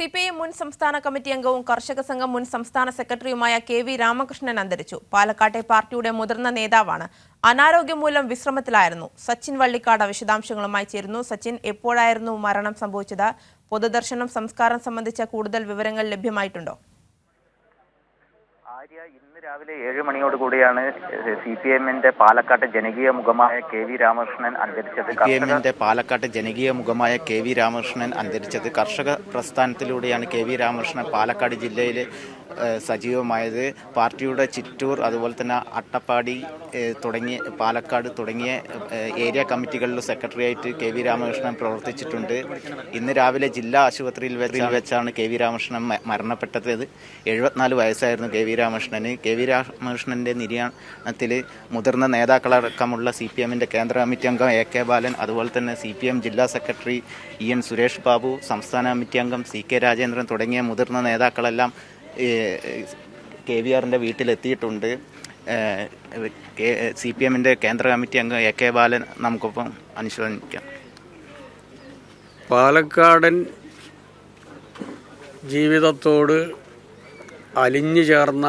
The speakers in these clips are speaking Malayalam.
സി പി ഐ മുൻ സംസ്ഥാന കമ്മിറ്റി അംഗവും കർഷക സംഘം മുൻ സംസ്ഥാന സെക്രട്ടറിയുമായ കെ വി രാമകൃഷ്ണൻ അന്തരിച്ചു. പാലക്കാട്ടെ പാർട്ടിയുടെ മുതിർന്ന നേതാവാണ്. അനാരോഗ്യം മൂലം വിശ്രമത്തിലായിരുന്നു. സച്ചിൻ വള്ളിക്കാട് വിശദാംശങ്ങളുമായി ചേരുന്നു. സച്ചിൻ എപ്പോഴായിരുന്നു മരണം സംഭവിച്ചത്? പൊതുദർശനം സംസ്കാരം സംബന്ധിച്ച കൂടുതൽ വിവരങ്ങൾ ലഭ്യമായിട്ടുണ്ടോ? ആര്യ ഇന്ന് രാവിലെ ഏഴ് മണിയോട് കൂടിയാണ് സി പി എമ്മിന്റെ പാലക്കാട്ട് ജനകീയ മുഖമായ കെ വി രാമകൃഷ്ണൻ അന്തരിച്ചത്. സി പി എമ്മിന്റെ പാലക്കാട്ട് ജനകീയ മുഖമായ കെ വി രാമകൃഷ്ണൻ അന്തരിച്ചത്. കർഷക പ്രസ്ഥാനത്തിലൂടെയാണ് കെ വി രാമകൃഷ്ണൻ പാലക്കാട് ജില്ലയിൽ ഏഹ്, സജീവമായത്. പാർട്ടിയുടെ ചിറ്റൂർ അതുപോലെ തന്നെ അട്ടപ്പാടി തുടങ്ങിയ പാലക്കാട് തുടങ്ങിയ ഏരിയ കമ്മിറ്റികളിൽ സെക്രട്ടറിയായിട്ട് കെ വി രാമകൃഷ്ണൻ പ്രവർത്തിച്ചിട്ടുണ്ട്. ഇന്ന് രാവിലെ ജില്ലാ ആശുപത്രിയിൽ വെച്ച് വെച്ചാണ് കെ വി രാമകൃഷ്ണൻ മരണപ്പെട്ടത്. എഴുപത്തിനാല് വയസ്സായിരുന്നു കെ വി രാമകൃഷ്ണന്. കെ വി രാമകൃഷ്ണന്റെ നിര്യാണത്തിൽ മുതിർന്ന നേതാക്കളടക്കമുള്ള സി പി എമ്മിന്റെ കേന്ദ്ര കമ്മിറ്റി അംഗം എ കെ ബാലൻ അതുപോലെ തന്നെ സി പി എം ജില്ലാ secretary E N Suresh Babu സംസ്ഥാന കമ്മിറ്റി അംഗം സി കെ രാജേന്ദ്രൻ തുടങ്ങിയ മുതിർന്ന നേതാക്കളെല്ലാം കെ വി ആറിന്റെ വീട്ടിലെത്തിയിട്ടുണ്ട്. സി പി എമ്മിന്റെ കേന്ദ്ര കമ്മിറ്റി അംഗം എ കെ ബാലൻ നമുക്കൊപ്പം അനുശോചിക്കാം. പാലക്കാടൻ ജീവിതത്തോട് അലിഞ്ഞു ചേർന്ന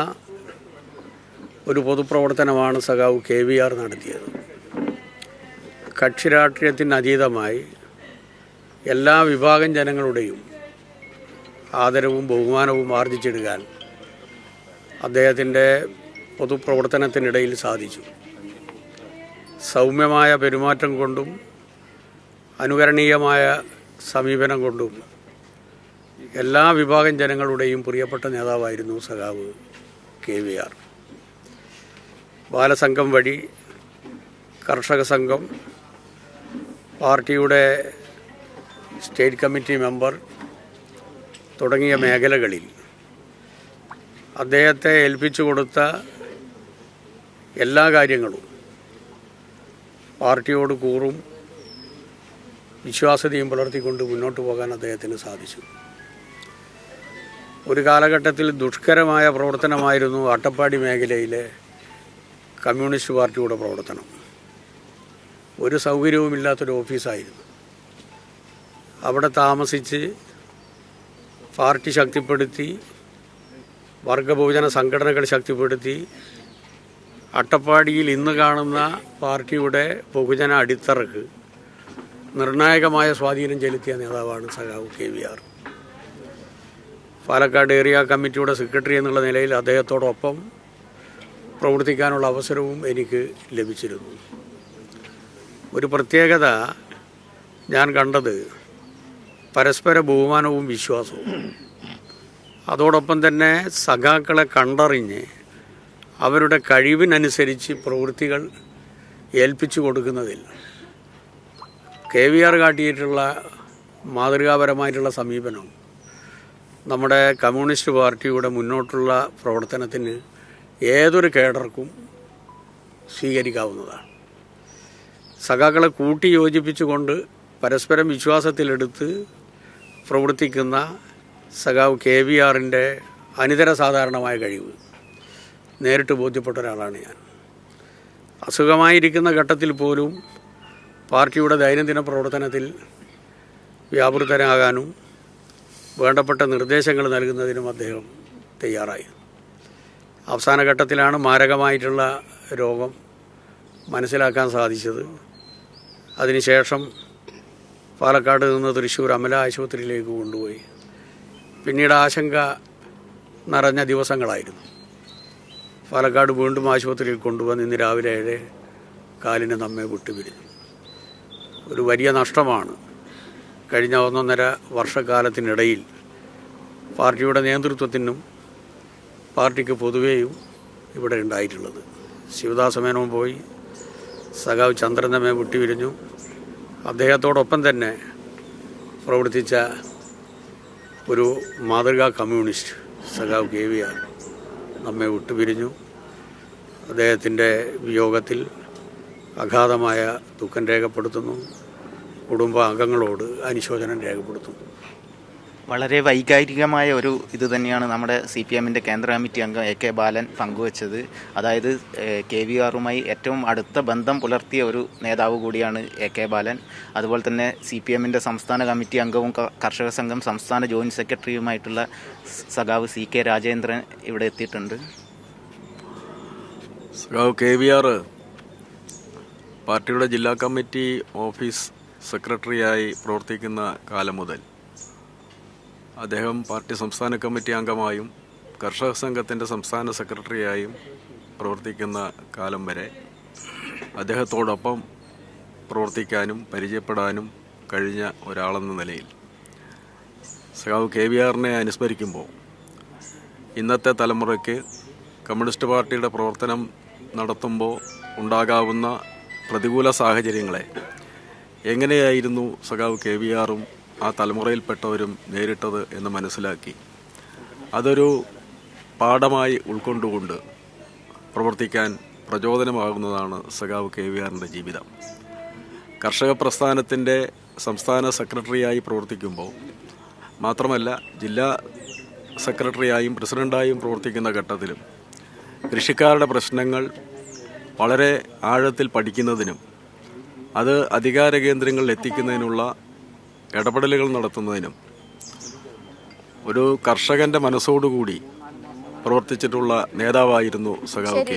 ഒരു പൊതുപ്രവർത്തനമാണ് സഖാവ് കെ വി ആർ നടത്തിയത്. കക്ഷി രാഷ്ട്രീയത്തിന് അതീതമായി എല്ലാ വിഭാഗം ജനങ്ങളുടെയും ആദരവും ബഹുമാനവും ആർജിച്ചെടുക്കാൻ അദ്ദേഹത്തിന്റെ പൊതുപ്രവർത്തനത്തിനിടയിൽ സാധിച്ചു. സൗമ്യമായ പെരുമാറ്റം കൊണ്ടും അനുകരണീയമായ സമീപനം കൊണ്ടും എല്ലാ വിഭാഗം ജനങ്ങളുടെയും പ്രിയപ്പെട്ട നേതാവായിരുന്നു സഖാവ് കെ വി ആർ. ബാലസംഘം വഴി കർഷക സംഘം പാർട്ടിയുടെ സ്റ്റേറ്റ് കമ്മിറ്റി മെമ്പർ തുടങ്ങിയ മേഖലകളിൽ അദ്ദേഹത്തെ ഏൽപ്പിച്ചു കൊടുത്ത എല്ലാ കാര്യങ്ങളും പാർട്ടിയോട് കൂറും വിശ്വാസ്യതയും പുലർത്തിക്കൊണ്ട് മുന്നോട്ട് പോകാൻ അദ്ദേഹത്തിന് സാധിച്ചു. ഒരു കാലഘട്ടത്തിൽ ദുഷ്കരമായ പ്രവർത്തനമായിരുന്നു അട്ടപ്പാടി മേഖലയിലെ കമ്മ്യൂണിസ്റ്റ് പാർട്ടിയുടെ പ്രവർത്തനം. ഒരു സൗകര്യവുമില്ലാത്തൊരു ഓഫീസായിരുന്നു. അവിടെ താമസിച്ച് പാർട്ടി ശക്തിപ്പെടുത്തി വർഗബഹുജന സംഘടനകൾ ശക്തിപ്പെടുത്തി അട്ടപ്പാടിയിൽ ഇന്ന് കാണുന്ന പാർട്ടിയുടെ ബഹുജന അടിത്തറക്ക് നിർണായകമായ സ്വാധീനം ചെലുത്തിയ നേതാവാണ് സഖാവ് K V R. Palakkad area കമ്മിറ്റിയുടെ സെക്രട്ടറി എന്നുള്ള നിലയിൽ അദ്ദേഹത്തോടൊപ്പം പ്രവർത്തിക്കാനുള്ള അവസരവും എനിക്ക് ലഭിച്ചിരുന്നു. ഒരു പ്രത്യേകത ഞാൻ കണ്ടത് പരസ്പര ബഹുമാനവും വിശ്വാസവും. അതോടൊപ്പം തന്നെ സഖാക്കളെ കണ്ടറിഞ്ഞ് അവരുടെ കഴിവിനനുസരിച്ച് പ്രവൃത്തികൾ ഏൽപ്പിച്ചു കൊടുക്കുന്നതിൽ. കെ വി ആർ കാട്ടിയിട്ടുള്ള മാതൃകാപരമായിട്ടുള്ള സമീപനം നമ്മുടെ കമ്മ്യൂണിസ്റ്റ് പാർട്ടിയുടെ മുന്നോട്ടുള്ള പ്രവർത്തനത്തിന് ഏതൊരു കേഡർക്കും സ്വീകരിക്കാവുന്നതാണ്. സഖാക്കളെ കൂട്ടി യോജിപ്പിച്ചുകൊണ്ട് പരസ്പരം വിശ്വാസത്തിലെടുത്ത് പ്രവർത്തിക്കുന്ന സഖാവ് കെ വി ആറിന്റെ അനിതര സാധാരണമായ കഴിവ്. നേരിട്ട് ബോധ്യപ്പെട്ട ഒരാളാണ് ഞാൻ. അസുഖമായിരിക്കുന്ന ഘട്ടത്തിൽ പോലും പാർട്ടിയുടെ ദൈനംദിന പ്രവർത്തനത്തിൽ വ്യാപൃതനാകാനും വേണ്ടപ്പെട്ട നിർദ്ദേശങ്ങൾ നൽകുന്നതിനും അദ്ദേഹം തയ്യാറായി. അവസാന ഘട്ടത്തിലാണ് മാരകമായിട്ടുള്ള രോഗം മനസ്സിലാക്കാൻ സാധിച്ചത്. അതിനുശേഷം പാലക്കാട് നിന്ന് തൃശ്ശൂർ അമല ആശുപത്രിയിലേക്ക് കൊണ്ടുപോയി. പിന്നീട് ആശങ്ക നിറഞ്ഞ ദിവസങ്ങളായിരുന്നു. പാലക്കാട് വീണ്ടും ആശുപത്രിയിൽ കൊണ്ടുവന്ന് ഇന്ന് രാവിലെ ഏഴ് കാലിന് നമ്മെ വിട്ടുപിരിഞ്ഞു. ഒരു വലിയ നഷ്ടമാണ്. കഴിഞ്ഞ ഒന്നൊന്നര വർഷക്കാലത്തിനിടയിൽ പാർട്ടിയുടെ നേതൃത്വത്തിനും പാർട്ടിക്ക് പൊതുവേയും ഇവിടെ ഉണ്ടായിട്ടുള്ളത്. ശിവദാസമേനോ പോയി. സഖാവ് ചന്ദ്രനമ്മയെ വിട്ടുപിരിഞ്ഞു. അദ്ദേഹത്തോടൊപ്പം തന്നെ പ്രവർത്തിച്ച ഒരു മാതൃകാ കമ്മ്യൂണിസ്റ്റ് സഖാവ് കെ വി ആർ നമ്മെ വിട്ടുപിരിഞ്ഞു. അദ്ദേഹത്തിന്റെ വിയോഗത്തിൽ അഗാധമായ ദുഃഖം രേഖപ്പെടുത്തുന്നു. കുടുംബ അംഗങ്ങളോട് അനുശോചനം രേഖപ്പെടുത്തുന്നു. വളരെ വൈകാരികമായ ഒരു ഇത് തന്നെയാണ് നമ്മുടെ സി പി എമ്മിന്റെ കേന്ദ്ര കമ്മിറ്റി അംഗം എ കെ ബാലൻ പങ്കുവച്ചത്. അതായത് കെ വി ആറുമായി ഏറ്റവും അടുത്ത ബന്ധം പുലർത്തിയ ഒരു നേതാവ് കൂടിയാണ് എ കെ ബാലൻ. അതുപോലെ തന്നെ സി പി എമ്മിന്റെ സംസ്ഥാന കമ്മിറ്റി അംഗവും കർഷക സംഘം സംസ്ഥാന ജോയിന്റ് സെക്രട്ടറിയുമായിട്ടുള്ള സഖാവ് സി കെ രാജേന്ദ്രൻ ഇവിടെ എത്തിയിട്ടുണ്ട്. സഖാവ് കെ വി ആർ പാർട്ടിയുടെ ജില്ലാ കമ്മിറ്റി ഓഫീസ് സെക്രട്ടറിയായി പ്രവർത്തിക്കുന്ന കാലം മുതൽ അദ്ദേഹം പാർട്ടി സംസ്ഥാന കമ്മിറ്റി അംഗമായും കർഷക സംഘത്തിന്റെ സംസ്ഥാന സെക്രട്ടറിയായും പ്രവർത്തിക്കുന്ന കാലം വരെ അദ്ദേഹത്തോടൊപ്പം പ്രവർത്തിക്കാനും പരിചയപ്പെടാനും കഴിഞ്ഞ ഒരാളെന്ന നിലയിൽ. സഖാവ് കെ വി ആറിനെ അനുസ്മരിക്കുമ്പോൾ ഇന്നത്തെ തലമുറയ്ക്ക് കമ്മ്യൂണിസ്റ്റ് പാർട്ടിയുടെ പ്രവർത്തനം നടത്തുമ്പോൾ ഉണ്ടാകാവുന്ന പ്രതികൂല സാഹചര്യങ്ങളെ എങ്ങനെയായിരുന്നു സഖാവ് കെ വി ആറും ആ തലമുറയിൽപ്പെട്ടവരും നേരിട്ടത് എന്ന് മനസ്സിലാക്കി. അതൊരു പാഠമായി ഉൾക്കൊണ്ടുകൊണ്ട് പ്രവർത്തിക്കാൻ പ്രചോദനമാകുന്നതാണ് സഖാവ് കെ വി ആറിന്റെ ജീവിതം. കർഷക പ്രസ്ഥാനത്തിന്റെ സംസ്ഥാന സെക്രട്ടറിയായി പ്രവർത്തിക്കുമ്പോൾ മാത്രമല്ല ജില്ലാ സെക്രട്ടറിയായും പ്രസിഡന്റായും പ്രവർത്തിക്കുന്ന ഘട്ടത്തിലും കൃഷിക്കാരുടെ പ്രശ്നങ്ങൾ വളരെ ആഴത്തിൽ പഠിക്കുന്നതിനും അത് അധികാര കേന്ദ്രങ്ങളിൽ എത്തിക്കുന്നതിനുള്ള ഇടപെടലുകൾ നടത്തുന്നതിനും ഒരു കർഷകന്റെ മനസ്സോടുകൂടി പ്രവർത്തിച്ചിട്ടുള്ള നേതാവായിരുന്നു സഖാവ് കെ